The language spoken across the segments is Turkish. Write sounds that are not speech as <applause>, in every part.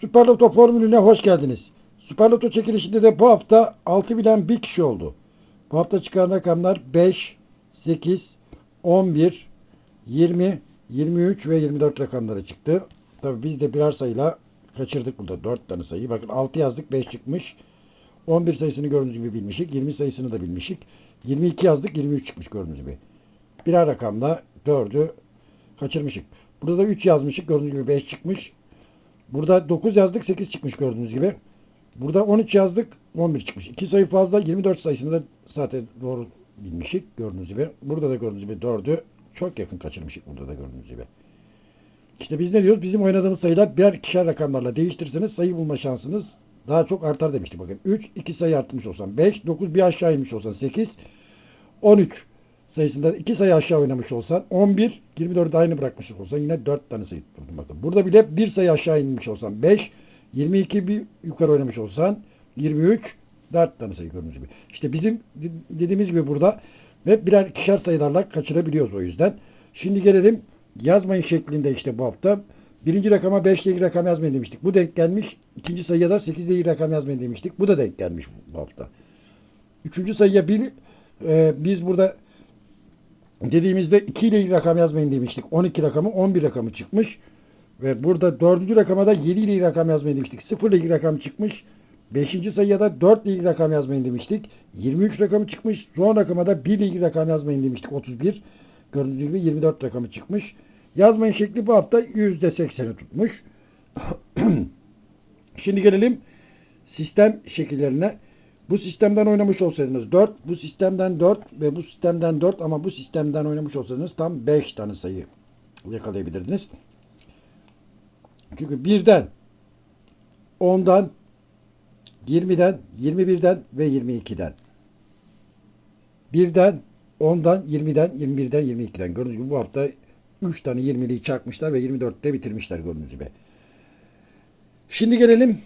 Süper Loto formülüne hoş geldiniz. Süper Loto çekilişinde de bu hafta 6 bilen bir kişi oldu. Bu hafta çıkan rakamlar 5, 8, 11, 20, 23 ve 24 rakamları çıktı. Tabii biz de birer sayıyla kaçırdık burada 4 tane sayı. Bakın 6 yazdık 5 çıkmış. 11 sayısını gördüğünüz gibi bilmişik. 20 sayısını da bilmişik. 22 yazdık 23 çıkmış gördüğünüz gibi. Birer rakamda 4'ü kaçırmışık. Burada da 3 yazmışık gördüğünüz gibi 5 çıkmış. Burada 9 yazdık 8 çıkmış gördüğünüz gibi. Burada 13 yazdık 11 çıkmış. 2 sayı fazla 24 sayısını da zaten doğru bilmişik gördüğünüz gibi. Burada da gördüğünüz gibi 4'ü çok yakın kaçırmışık burada da gördüğünüz gibi. İşte biz ne diyoruz? Bizim oynadığımız sayılar birer ikişer rakamlarla değiştirseniz sayı bulma şansınız daha çok artar demiştik. Bakın 3, 2 sayı artmış olsan 5, 9 bir aşağı inmiş olsan 8, 13 sayısında 2 sayı aşağı oynamış olsan 11, 24'ü aynı bırakmış olsan yine 4 tane sayı tutturdun. Bakın burada bile bir sayı aşağı inmiş olsan 5, 22 bir yukarı oynamış olsan 23, 4 tane sayı gördüğünüz gibi. İşte bizim dediğimiz gibi burada ve birer ikişer sayılarla kaçırabiliyoruz o yüzden. Şimdi gelelim yazmayın şeklinde işte bu hafta. Birinci rakama 5 ile ilgili rakam yazmayın demiştik. Bu denk gelmiş. İkinci sayıya da 8 ile ilgili rakam yazmayın demiştik. Bu da denk gelmiş bu hafta. Üçüncü sayıya bir, e, biz burada dediğimizde 2 ile ilgili rakam yazmayın demiştik. 12 rakamı 11 rakamı çıkmış. Ve burada dördüncü rakama da 7 ile ilgili rakam yazmayın demiştik. 0 ile ilgili rakam çıkmış. Beşinci sayıya da 4 ile ilgili rakam yazmayın demiştik. 23 rakamı çıkmış. Son rakama da 1 ile ilgili rakam yazmayın demiştik. 31. Gördüğünüz gibi 24 rakamı çıkmış. Yazmayın şekli bu hafta %80'i tutmuş. <clears throat> Şimdi gelelim sistem şekillerine. Bu sistemden oynamış olsaydınız 4, bu sistemden 4 ve bu sistemden 4 ama bu sistemden oynamış olsaydınız tam 5 tane sayı yakalayabilirdiniz. Çünkü birden, 10'dan, 20'den, 21'den ve 22'den. Birden, 10'dan, 20'den, 21'den, 22'den. Gördüğünüz gibi bu hafta 3 tane 20'liyi çakmışlar ve 24'te bitirmişler gördüğünüz gibi. Şimdi gelelim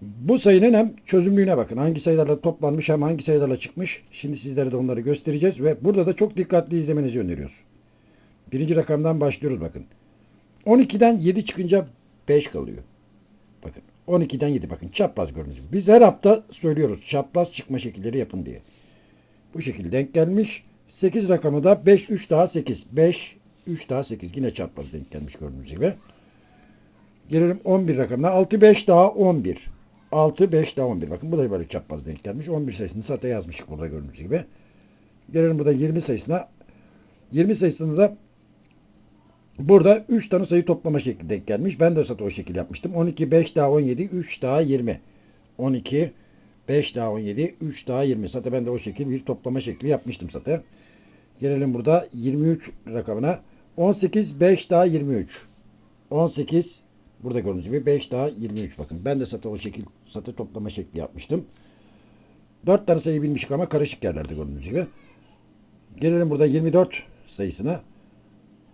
bu sayının hem çözümlüğüne bakın. Hangi sayılarla toplanmış hem hangi sayılarla çıkmış. Şimdi sizlere de onları göstereceğiz ve burada da çok dikkatli izlemenizi öneriyoruz. Birinci rakamdan başlıyoruz bakın. 12'den 7 çıkınca 5 kalıyor. Bakın 12'den 7 bakın çapraz gibi. Biz her hafta söylüyoruz çapraz çıkma şekilleri yapın diye. Bu şekilde denk gelmiş. 8 rakamı da 5 3 daha 8. 5 3 daha 8 yine çapraz denk gelmiş gördüğünüz gibi. Gelelim 11 rakamına. 6 5 daha 11. 6 5 daha 11. Bakın bu da böyle çapraz denk gelmiş. 11 sayısını zaten yazmıştık burada gördüğünüz gibi. Gelelim burada 20 sayısına. 20 sayısını da burada 3 tane sayı toplama şekli denk gelmiş. Ben de zaten o şekil yapmıştım. 12 5 daha 17 3 daha 20. 12 5 daha 17 3 daha 20. Zaten ben de o şekil bir toplama şekli yapmıştım zaten. Gelelim burada 23 rakamına. 18 5 daha 23. 18 burada gördüğünüz gibi 5 daha 23 bakın. Ben de zaten o şekil zaten toplama şekli yapmıştım. 4 tane sayı bilmişik ama karışık yerlerde gördüğünüz gibi. Gelelim burada 24 sayısına.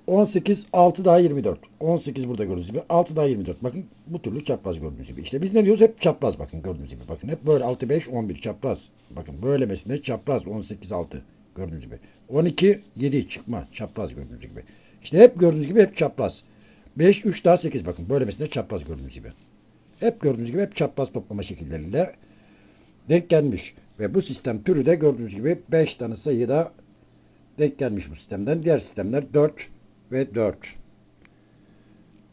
18 6 daha 24. 18 burada gördüğünüz gibi. 6 daha 24. Bakın bu türlü çapraz gördüğünüz gibi. İşte biz ne diyoruz? Hep çapraz bakın gördüğünüz gibi. Bakın hep böyle 6 5 11 çapraz. Bakın böylemesine çapraz 18 6 gördüğünüz gibi. 12 7 çıkma çapraz gördüğünüz gibi. İşte hep gördüğünüz gibi hep çapraz. 5 3 daha 8 bakın böylemesine çapraz gördüğünüz gibi. Hep gördüğünüz gibi hep çapraz toplama şekilleriyle denk gelmiş. Ve bu sistem türü de gördüğünüz gibi 5 tane sayıda denk gelmiş bu sistemden. Diğer sistemler 4 ve 4.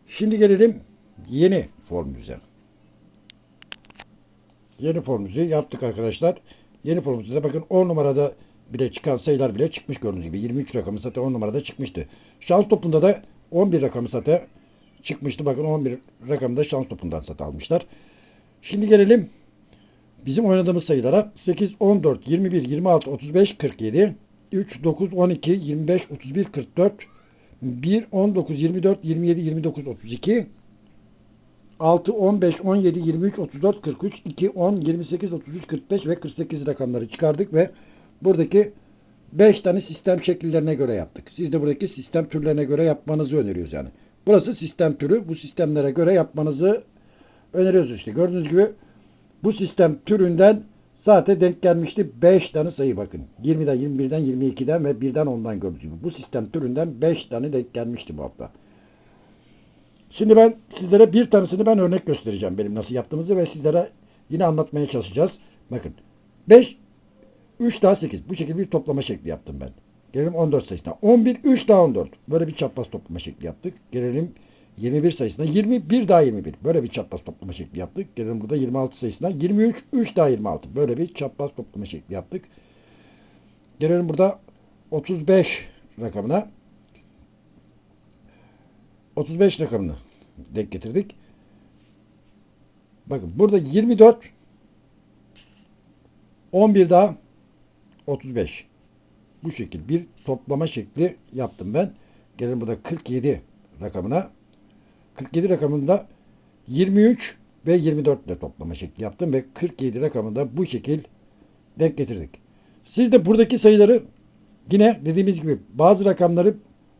Şimdi gelelim yeni formümüze. Yeni formümüzü yaptık arkadaşlar. Yeni formümüzde de bakın 10 numarada bile çıkan sayılar bile çıkmış gördüğünüz gibi. 23 rakamı zaten 10 numarada çıkmıştı. Şans topunda da 11 rakamı zaten çıkmıştı. Bakın 11 rakamı da şans topundan zaten almışlar. Şimdi gelelim bizim oynadığımız sayılara. 8, 14, 21, 26, 35, 47, 3, 9, 12, 25, 31, 44, 1, 19, 24, 27, 29, 32, 6, 15, 17, 23, 34, 43, 2, 10, 28, 33, 45 ve 48 rakamları çıkardık ve buradaki 5 tane sistem şekillerine göre yaptık. Siz de buradaki sistem türlerine göre yapmanızı öneriyoruz yani. Burası sistem türü. Bu sistemlere göre yapmanızı öneriyoruz işte. Gördüğünüz gibi bu sistem türünden zaten denk gelmişti 5 tane sayı bakın. 20'den, 21'den, 22'den ve 1'den 10'dan gördüğünüz gibi. Bu sistem türünden 5 tane denk gelmişti bu hafta. Şimdi ben sizlere bir tanesini ben örnek göstereceğim benim nasıl yaptığımızı ve sizlere yine anlatmaya çalışacağız. Bakın 5 3 daha 8 bu şekilde bir toplama şekli yaptım ben. Gelelim 14 sayısına. 11 3 daha 14. Böyle bir çapraz toplama şekli yaptık. Gelelim 21 sayısına. 21 daha 21. Böyle bir çapraz toplama şekli yaptık. Gelelim burada 26 sayısına. 23 3 daha 26. Böyle bir çapraz toplama şekli yaptık. Gelelim burada 35 rakamına. 35 rakamını denk getirdik. Bakın burada 24 11 daha 35. Bu şekil bir toplama şekli yaptım ben. Gelelim burada 47 rakamına. 47 rakamında 23 ve 24 ile toplama şekli yaptım ve 47 rakamında bu şekil denk getirdik. Siz de buradaki sayıları yine dediğimiz gibi bazı rakamları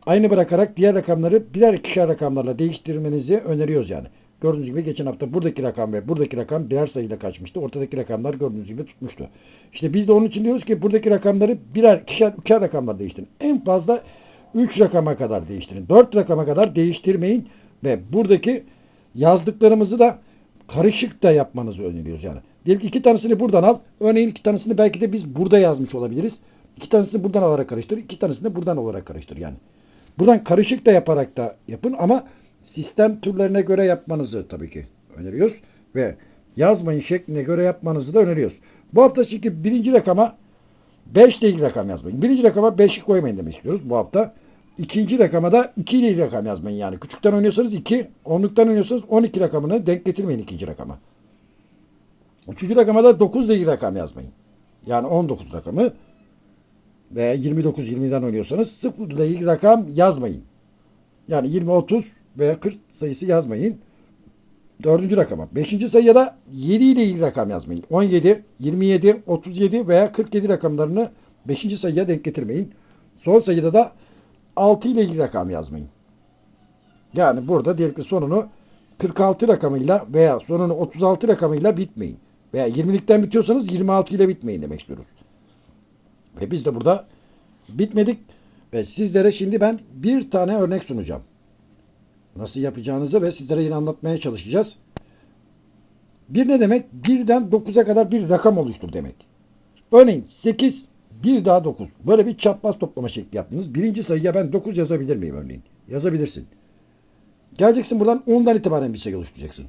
aynı bırakarak diğer rakamları birer ikişer rakamlarla değiştirmenizi öneriyoruz yani. Gördüğünüz gibi geçen hafta buradaki rakam ve buradaki rakam birer sayıyla kaçmıştı. Ortadaki rakamlar gördüğünüz gibi tutmuştu. İşte biz de onun için diyoruz ki buradaki rakamları birer, ikişer, üçer rakamlar değiştirin. En fazla 3 rakama kadar değiştirin. 4 rakama kadar değiştirmeyin ve buradaki yazdıklarımızı da karışık da yapmanızı öneriyoruz yani. Diyelim ki iki tanesini buradan al. Örneğin iki tanesini belki de biz burada yazmış olabiliriz. İki tanesini buradan alarak karıştır. iki tanesini de buradan olarak karıştır yani. Buradan karışık da yaparak da yapın ama sistem türlerine göre yapmanızı tabii ki öneriyoruz. Ve yazmayın şekline göre yapmanızı da öneriyoruz. Bu hafta çünkü birinci rakama 5 ile ilgili rakam yazmayın. Birinci rakama 5'i koymayın demek istiyoruz bu hafta. İkinci rakama da 2 ile ilgili rakam yazmayın yani. Küçükten oynuyorsanız 2, 10'luktan oynuyorsanız 12 rakamını denk getirmeyin ikinci rakama. Üçüncü rakama da 9 ile ilgili rakam yazmayın. Yani 19 rakamı ve 29 20'den oynuyorsanız 0 ile ilgili rakam yazmayın. Yani 20 30 veya 40 sayısı yazmayın. Dördüncü rakama. Beşinci sayıya da 7 ile ilgili rakam yazmayın. 17, 27, 37 veya 47 rakamlarını beşinci sayıya denk getirmeyin. Son sayıda da 6 ile ilgili rakam yazmayın. Yani burada diyelim ki sonunu 46 rakamıyla veya sonunu 36 rakamıyla bitmeyin. Veya 20'likten bitiyorsanız 26 ile bitmeyin demek istiyoruz. Ve biz de burada bitmedik ve sizlere şimdi ben bir tane örnek sunacağım. Nasıl yapacağınızı ve sizlere yine anlatmaya çalışacağız. Bir ne demek? Birden 9'a kadar bir rakam oluştur demek. Örneğin 8, bir daha 9. Böyle bir çapraz toplama şekli yaptınız. Birinci sayıya ben 9 yazabilir miyim örneğin? Yazabilirsin. Geleceksin buradan 10'dan itibaren bir sayı oluşturacaksın.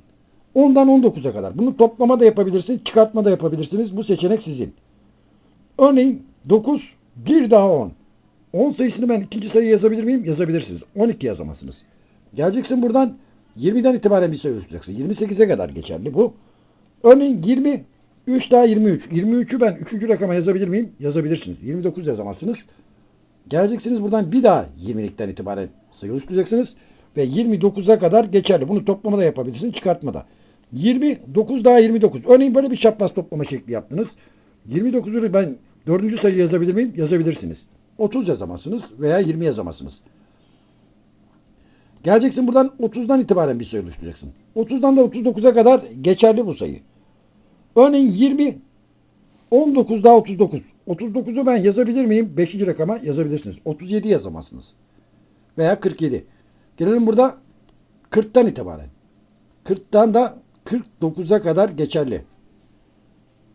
10'dan 19'a kadar. Bunu toplama da yapabilirsin, çıkartma da yapabilirsiniz. Bu seçenek sizin. Örneğin 9, bir daha 10. 10 sayısını ben ikinci sayı yazabilir miyim? Yazabilirsiniz. 12 yazamazsınız. Geleceksin buradan 20'den itibaren bir sayı oluşturacaksın. 28'e kadar geçerli bu. Örneğin 20, 3 daha 23. 23'ü ben 3. rakama yazabilir miyim? Yazabilirsiniz. 29 yazamazsınız. Geleceksiniz buradan bir daha 20'likten itibaren sayı oluşturacaksınız. Ve 29'a kadar geçerli. Bunu toplama da yapabilirsiniz, çıkartma da. 29 daha 29. Örneğin böyle bir çapraz toplama şekli yaptınız. 29'u ben dördüncü sayı yazabilir miyim? Yazabilirsiniz. 30 yazamazsınız veya 20 yazamazsınız. Geleceksin buradan 30'dan itibaren bir sayı oluşturacaksın. 30'dan da 39'a kadar geçerli bu sayı. Örneğin 20, 19 daha 39. 39'u ben yazabilir miyim? 5. rakama yazabilirsiniz. 37 yazamazsınız. Veya 47. Gelelim burada 40'tan itibaren. 40'tan da 49'a kadar geçerli.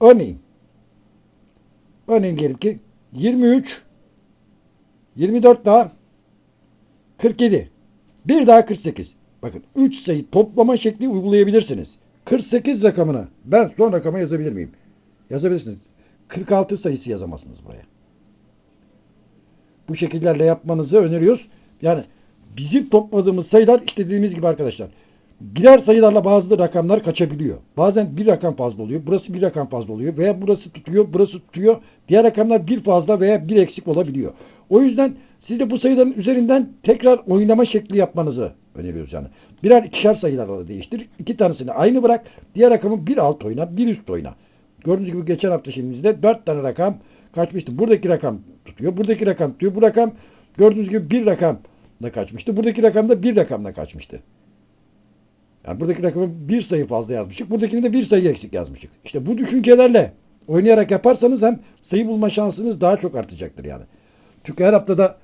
Örneğin örneğin diyelim ki 23 24 daha 47. Bir daha 48. Bakın 3 sayı toplama şekli uygulayabilirsiniz. 48 rakamını ben son rakama yazabilir miyim? Yazabilirsiniz. 46 sayısı yazamazsınız buraya. Bu şekillerle yapmanızı öneriyoruz. Yani bizim topladığımız sayılar işte dediğimiz gibi arkadaşlar. Birer sayılarla bazı rakamlar kaçabiliyor. Bazen bir rakam fazla oluyor. Burası bir rakam fazla oluyor. Veya burası tutuyor, burası tutuyor. Diğer rakamlar bir fazla veya bir eksik olabiliyor. O yüzden siz de bu sayıların üzerinden tekrar oynama şekli yapmanızı öneriyoruz yani. Birer ikişer sayılarla değiştir. İki tanesini aynı bırak. Diğer rakamı bir alt oyna, bir üst oyna. Gördüğünüz gibi geçen hafta şimdimizde dört tane rakam kaçmıştı. Buradaki rakam tutuyor. Buradaki rakam tutuyor. Bu rakam gördüğünüz gibi bir rakam da kaçmıştı. Buradaki rakam da bir rakamla kaçmıştı. Yani buradaki rakamı bir sayı fazla yazmıştık. Buradakini de bir sayı eksik yazmıştık. İşte bu düşüncelerle oynayarak yaparsanız hem sayı bulma şansınız daha çok artacaktır yani. Çünkü her haftada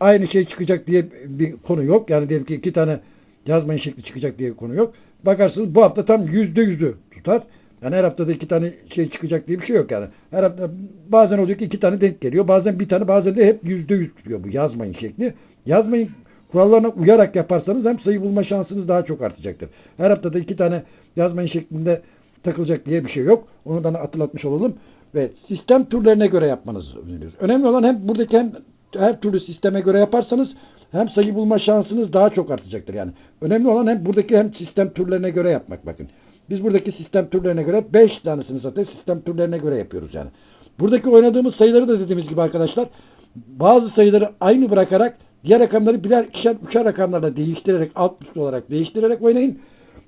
aynı şey çıkacak diye bir konu yok. Yani diyelim ki iki tane yazmayın şekli çıkacak diye bir konu yok. Bakarsınız bu hafta tam yüzde yüzü tutar. Yani her haftada iki tane şey çıkacak diye bir şey yok yani. Her hafta bazen oluyor ki iki tane denk geliyor. Bazen bir tane bazen de hep yüzde yüz tutuyor bu yazmayın şekli. Yazmayın kurallarına uyarak yaparsanız hem sayı bulma şansınız daha çok artacaktır. Her haftada iki tane yazmayın şeklinde takılacak diye bir şey yok. Onu da hatırlatmış olalım. Ve sistem türlerine göre yapmanızı öneriyoruz. Önemli olan hem buradaki hem her türlü sisteme göre yaparsanız hem sayı bulma şansınız daha çok artacaktır yani. Önemli olan hem buradaki hem sistem türlerine göre yapmak bakın. Biz buradaki sistem türlerine göre 5 tanesini zaten sistem türlerine göre yapıyoruz yani. Buradaki oynadığımız sayıları da dediğimiz gibi arkadaşlar bazı sayıları aynı bırakarak diğer rakamları birer ikişer üçer rakamlarla değiştirerek alt üst olarak değiştirerek oynayın.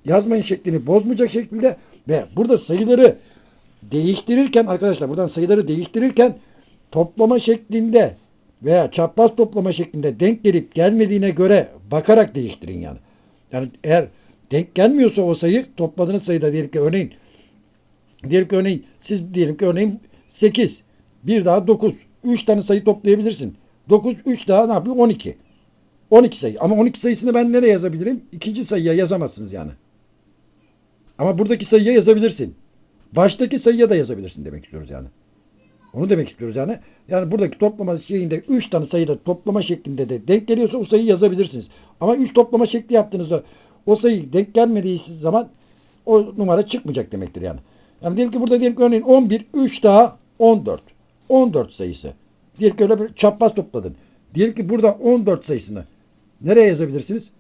Yazmayın şeklini bozmayacak şekilde ve burada sayıları değiştirirken arkadaşlar buradan sayıları değiştirirken toplama şeklinde veya çapraz toplama şeklinde denk gelip gelmediğine göre bakarak değiştirin yani. Yani eğer denk gelmiyorsa o sayı topladığınız sayıda diyelim ki örneğin diyelim ki örneğin siz diyelim ki örneğin 8 bir daha 9 3 tane sayı toplayabilirsin. 9 3 daha ne yapıyor? 12. 12 sayı. Ama 12 sayısını ben nereye yazabilirim? İkinci sayıya yazamazsınız yani. Ama buradaki sayıya yazabilirsin. Baştaki sayıya da yazabilirsin demek istiyoruz yani. Onu demek istiyoruz yani. Yani buradaki toplama şeyinde 3 tane sayıda toplama şeklinde de denk geliyorsa o sayıyı yazabilirsiniz. Ama 3 toplama şekli yaptığınızda o sayı denk gelmediği zaman o numara çıkmayacak demektir yani. Yani diyelim ki burada diyelim ki örneğin 11, 3 daha 14. 14 sayısı. Diyelim ki öyle bir çapraz topladın. Diyelim ki burada 14 sayısını nereye yazabilirsiniz?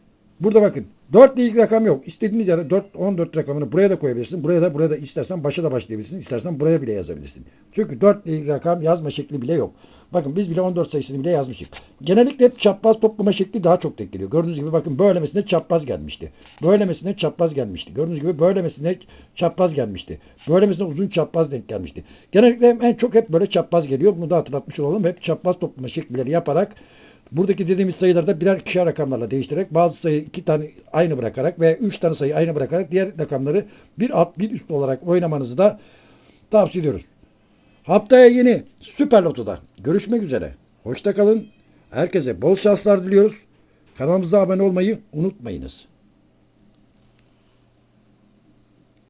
Burada bakın 4 ile ilgili rakam yok. İstediğiniz yere 4, 14 rakamını buraya da koyabilirsin. Buraya da buraya da istersen başa da başlayabilirsin. İstersen buraya bile yazabilirsin. Çünkü 4 ile ilgili rakam yazma şekli bile yok. Bakın biz bile 14 sayısını bile yazmıştık. Genellikle hep çapraz toplama şekli daha çok denk geliyor. Gördüğünüz gibi bakın böylemesine çapraz gelmişti. Böylemesine çapraz gelmişti. Gördüğünüz gibi böylemesine çapraz gelmişti. Böylemesine uzun çapraz denk gelmişti. Genellikle en çok hep böyle çapraz geliyor. Bunu da hatırlatmış olalım. Hep çapraz toplama şekilleri yaparak Buradaki dediğimiz sayıları da birer ikişer rakamlarla değiştirerek bazı sayı iki tane aynı bırakarak ve üç tane sayı aynı bırakarak diğer rakamları bir alt bir üst olarak oynamanızı da tavsiye ediyoruz. Haftaya yeni Süper Loto'da görüşmek üzere. Hoşça kalın. Herkese bol şanslar diliyoruz. Kanalımıza abone olmayı unutmayınız.